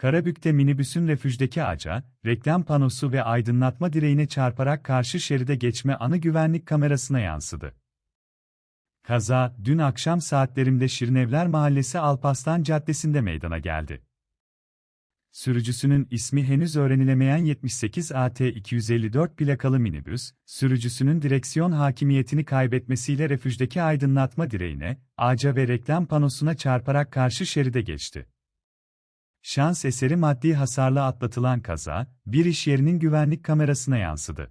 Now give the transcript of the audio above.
Karabük'te minibüsün refüjdeki ağaca, reklam panosu ve aydınlatma direğine çarparak karşı şeride geçme anı güvenlik kamerasına yansıdı. Kaza, dün akşam saatlerinde Şirinevler Mahallesi Alpaslan Caddesi'nde meydana geldi. Sürücüsünün ismi henüz öğrenilemeyen 78 AT 254 plakalı minibüs, sürücüsünün direksiyon hakimiyetini kaybetmesiyle refüjdeki aydınlatma direğine, ağaca ve reklam panosuna çarparak karşı şeride geçti. Şans eseri maddi hasarla atlatılan kaza, bir iş yerinin güvenlik kamerasına yansıdı.